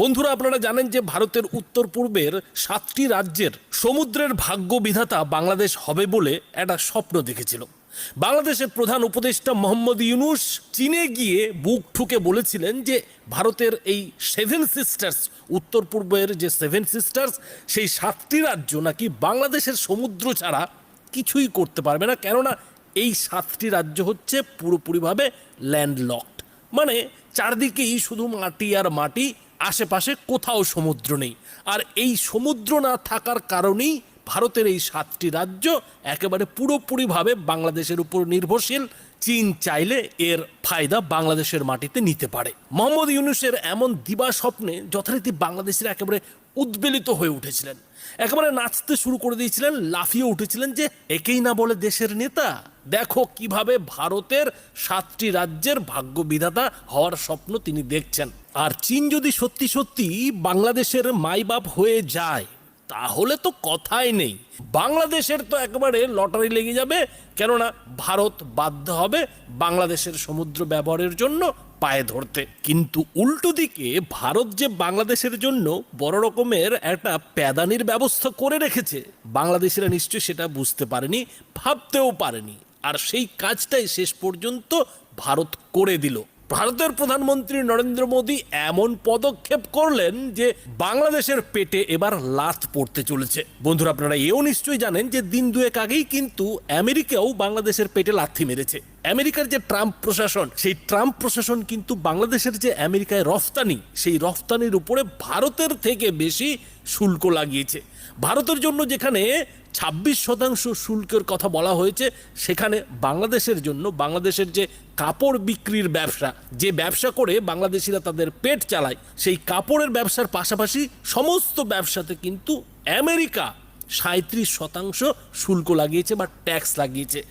বন্ধুরা, আপনারা জানেন যে ভারতের উত্তর পূর্বের সাতটি রাজ্যের সমুদ্রের ভাগ্য বিধাতা বাংলাদেশ হবে বলে একটা স্বপ্ন দেখেছিল। বাংলাদেশের প্রধান উপদেষ্টা মোহাম্মদ ইউনুস চীনে গিয়ে বুক ঠুকে বলেছিলেন যে ভারতের এই সেভেন সিস্টার্স, উত্তর পূর্বের যে সেভেন সিস্টার্স, সেই সাতটি রাজ্য নাকি বাংলাদেশের সমুদ্র ছাড়া কিছুই করতে পারবে না। কেননা, এই সাতটি রাজ্য হচ্ছে পুরোপুরিভাবে ল্যান্ডলকড। মানে চারদিকেই শুধু মাটি আর মাটি আশেপাশে কোথাও সমুদ্র নেই। আর এই সমুদ্র না থাকার কারণেই ভারতের এই সাতটি রাজ্য একেবারে পুরোপুরিভাবে বাংলাদেশের উপর নির্ভরশীল। চীন চাইলে এর ফায়দা বাংলাদেশের মাটিতে নিতে পারে। মোহাম্মদ ইউনুসের এমন দিবা স্বপ্নে যথারীতি বাংলাদেশের একেবারে উদ্বেলিত হয়ে উঠেছিলেন। একেবারে নাচতে শুরু করে দিয়েছিলেন, লাফিয়ে উঠেছিলেন যে একেই না বলে দেশের নেতা। দেখো কীভাবে ভারতের সাতটি রাজ্যের ভাগ্য বিধাতা হওয়ার স্বপ্ন তিনি দেখছেন। আর চীন যদি সত্যি সত্যি বাংলাদেশের মাইবাপ হয়ে যায়, তাহলে তো কথাই নেই। বাংলাদেশের তো একেবারে লটারি লেগে যাবে, কেননা ভারত বাধ্য হবে বাংলাদেশের সমুদ্র ব্যবহারের জন্য পায়ে ধরতে। কিন্তু উল্টো দিকে ভারত যে বাংলাদেশের জন্য বড় রকমের একটা প্যাদানির ব্যবস্থা করে রেখেছে, বাংলাদেশিরা নিশ্চয়ই সেটা বুঝতে পারেনি, ভাবতেও পারেনি। আর সেই কাজটাই শেষ পর্যন্ত ভারত করে দিল। ভারতের প্রধানমন্ত্রী নরেন্দ্র মোদী এমন পদক্ষেপ করলেন যে বাংলাদেশের পেটে এবার লাথ পড়তে চলেছে। বন্ধুরা, আপনারা এও নিশ্চয়ই জানেন যে দিন দুয়েক আগেই কিন্তু আমেরিকাও বাংলাদেশের পেটে লাথি মেরেছে। আমেরিকার যে ট্রাম্প প্রশাসন, সেই ট্রাম্প প্রশাসন কিন্তু বাংলাদেশের যে আমেরিকায় রফতানি, সেই রফতানির উপরে ভারতের থেকে বেশি শুল্ক লাগিয়েছে। ভারতের জন্য যেখানে ছাব্বিশ শতাংশ শুল্কের কথা বলা হয়েছে, সেখানে বাংলাদেশের জন্য, বাংলাদেশের যে কাপড় বিক্রির ব্যবসা, যে ব্যবসা করে বাংলাদেশিরা তাদের পেট চালায়, সেই কাপড়ের ব্যবসার পাশাপাশি সমস্ত ব্যবসাতে কিন্তু আমেরিকা সাঁত্রিশ শতাংশ শুল্ক লাগিয়েছে বা ট্যাক্স লাগিয়েছে।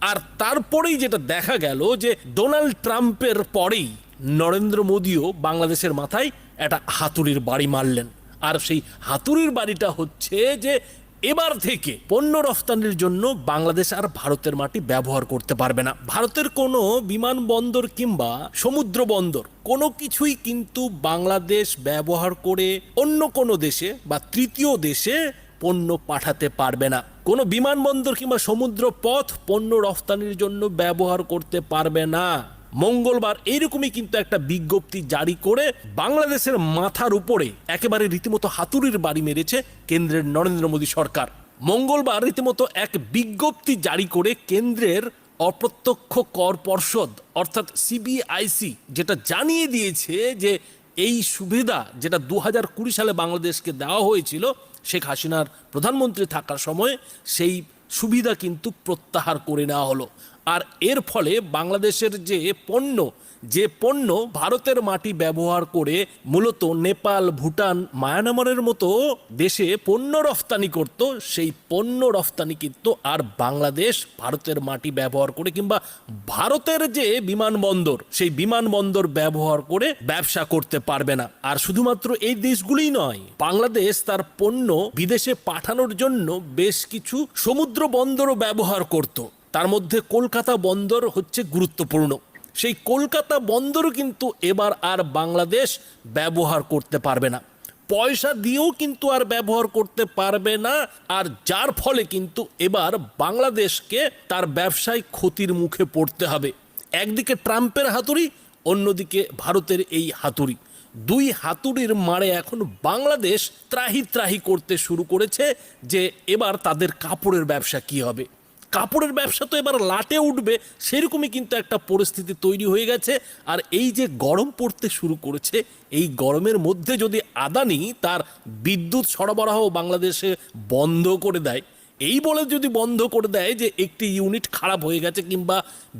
আর তারপরেই যেটা দেখা গেল যে ডোনাল্ড ট্রাম্পের পরেই নরেন্দ্র মোদীও বাংলাদেশের মাথায় একটা হাতুড়ির বাড়ি মারলেন। আর সেই হাতুড়ির বাড়িটা হচ্ছে যে এবার থেকে পণ্য রফতানির জন্য বাংলাদেশ আর ভারতের মাটি ব্যবহার করতে পারবে না। ভারতের কোনো বিমানবন্দর কিংবা সমুদ্র বন্দর কোনো কিছুই কিন্তু বাংলাদেশ ব্যবহার করে অন্য কোনো দেশে বা তৃতীয় দেশে পণ্য পাঠাতে পারবে না। কোনো বিমানবন্দর কিংবা সমুদ্র পথ পণ্য রফতানির জন্য ব্যবহার করতে পারবে না। মঙ্গলবার এইরকমই কিন্তু একটা বিজ্ঞপ্তি জারি করে বাংলাদেশের মাথার উপরে একেবারে রীতিমতো হাতুড়ির বাড়ি মেরেছে কেন্দ্রের নরেন্দ্র মোদী সরকার। মঙ্গলবার রীতিমতো এক বিজ্ঞপ্তি জারি করে কেন্দ্রের অপ্রত্যক্ষ কর পর্ষদ, অর্থাৎ সিবিআইসি, যেটা জানিয়ে দিয়েছে যে এই সুবিধা যেটা দু হাজার কুড়ি সালে বাংলাদেশকে দেওয়া হয়েছিল, শেখ হাসিনার প্রধানমন্ত্রী থাকার সময়, সেই সুবিধা কিন্তু প্রত্যাহার করে নেওয়া হলো। আর এর ফলে বাংলাদেশের যে পণ্য যে পণ্য ভারতের মাটি ব্যবহার করে মূলত নেপাল, ভুটান, মায়ানমারের মতো দেশে পণ্য রফতানি করত, সেই পণ্য রফতানি কিন্তু আর বাংলাদেশ ভারতের মাটি ব্যবহার করে কিংবা ভারতের যে বিমানবন্দর, সেই বিমানবন্দর ব্যবহার করে ব্যবসা করতে পারবে না। আর শুধুমাত্র এই দেশগুলিই নয়, বাংলাদেশ তার পণ্য বিদেশে পাঠানোর জন্য বেশ কিছু সমুদ্র বন্দরও ব্যবহার করত। তার মধ্যে কলকাতা বন্দর হচ্ছে গুরুত্বপূর্ণ। সেই কলকাতা বন্দরও কিন্তু এবার আর বাংলাদেশ ব্যবহার করতে পারবে না। পয়সা দিয়েও কিন্তু আর ব্যবহার করতে পারবে না, আর যার ফলে কিন্তু এবার বাংলাদেশকে তার ব্যবসায় ক্ষতির মুখে পড়তে হবে। একদিকে ট্রাম্পের হাতুড়ি, অন্যদিকে ভারতের এই হাতুড়ি। দুই হাতুড়ির মারে এখন বাংলাদেশ ত্রাহি ত্রাহি করতে শুরু করেছে যে এবার তাদের কাপড়ের ব্যবসা কি হবে। কাপড়ের ব্যবসা তো এবার লাটে উঠবে, সেরকমই কিন্তু একটা পরিস্থিতি তৈরি হয়ে গেছে। আর এই যে গরম পড়তে শুরু করেছে, এই গরমের মধ্যে যদি আদানি তার বিদ্যুৎ সরবরাহ বাংলাদেশে বন্ধ করে দেয়, এই বলে যদি বন্ধ করে দেয় যে একটি ইউনিট খারাপ হয়ে গেছে কিংবা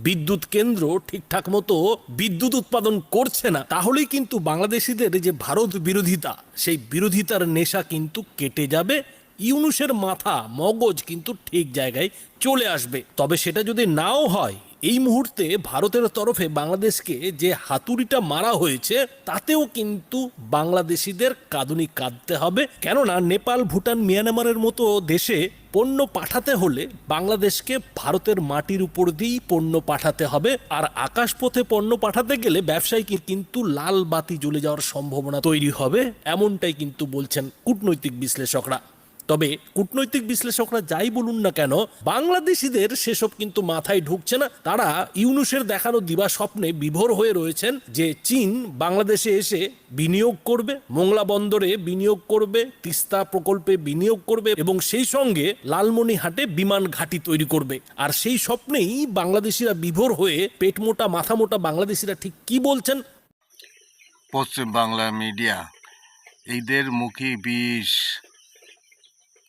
বিদ্যুৎ কেন্দ্র ঠিকঠাক মতো বিদ্যুৎ উৎপাদন করছে না, তাহলেই কিন্তু বাংলাদেশিদের যে ভারত বিরোধিতা, সেই বিরোধিতার নেশা কিন্তু কেটে যাবে। ইউনুসের মাথা, মগজ কিন্তু ঠিক জায়গায় চলে আসবে। তবে সেটা যদি নাও হয়, এই মুহূর্তে ভারতের তরফে বাংলাদেশকে যে হাতুড়িটা মারা হয়েছে, তাতেও কিন্তু বাংলাদেশিদের কাঁদুনি কাঁদতে হবে। কেননা নেপাল, ভুটান, মিয়ানমারের মতো দেশে পণ্য পাঠাতে হলে বাংলাদেশকে ভারতের মাটির উপর দিয়েই পণ্য পাঠাতে হবে। আর আকাশপথে পণ্য পাঠাতে গেলে ব্যবসায়ীকে কিন্তু লাল বাতি জ্বলে যাওয়ার সম্ভাবনা তৈরি হবে, এমনটাই কিন্তু বলছেন কূটনৈতিক বিশ্লেষকরা। তবে কূটনৈতিক বিশ্লেষকরা যাই বলুন না কেন, বাংলাদেশিদের সেসব কিন্তু মাথায় ঢুকছে না। তারা ইউনুসের দেখানো দিবা স্বপ্নে বিভোর হয়ে রয়েছেন যে চীন বাংলাদেশে এসে বিনিয়োগ করবে, মোংলা বন্দরে বিনিয়োগ করবে, তিস্তা প্রকল্পে বিনিয়োগ করবে এবং সেই সঙ্গে লালমনিহাটে বিমান ঘাঁটি তৈরি করবে। আর সেই স্বপ্নেই বাংলাদেশিরা বিভোর হয়ে পেট মোটা, মাথা মোটা বাংলাদেশিরা ঠিক কি বলছেন? পশ্চিম বাংলা মিডিয়া, ঈদের মুখী বিষ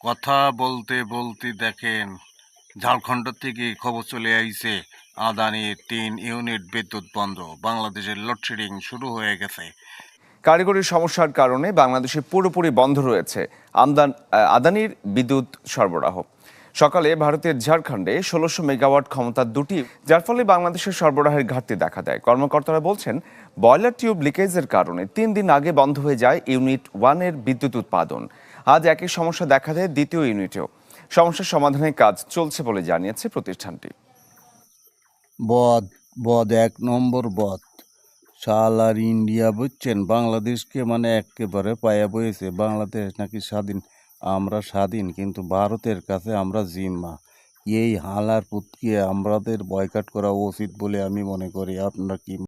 কথা বলতে বলতে দেখেন, ঝাড়খণ্ড থেকে খবর চলে আইছে, আদানির তিন ইউনিট বিদ্যুৎ বন্ধ, বাংলাদেশের লোডশেডিং শুরু হয়ে গেছে। কারিগরি সমস্যার কারণে বাংলাদেশে পুরোপুরি বন্ধ রয়েছে আমদান আদানির বিদ্যুৎ সরবরাহ। সকালে ভারতের ঝাড়খণ্ডে ষোলোশো মেগাওয়াট ক্ষমতার দুটি, যার ফলে বাংলাদেশের সরবরাহের ঘাটতি দেখা দেয়। কর্মকর্তারা বলছেন, বয়লার টিউব লিকেজের কারণে তিন দিন আগে বন্ধ হয়ে যায় ইউনিট ওয়ানের বিদ্যুৎ উৎপাদন। আজ একই সমস্যা দেখা দেয় দ্বিতীয় ইউনিটেও। সমস্যার সমাধানের কাজ চলছে বলে জানিয়েছে প্রতিষ্ঠানটি। বদ বদ, এক নম্বর বদ। আর ইন্ডিয়া, বুঝছেন? বাংলাদেশকে মানে একেবারে পায়া বয়েছে বাংলাদেশ নাকি স্বাধীন? আমরা স্বাধীন, কিন্তু ভারতের কাছে আমরা জিম্মা। এই হালার পুতকে আমাদের বয়কাট করা উচিত বলে আমি মনে করি। আপনারা কি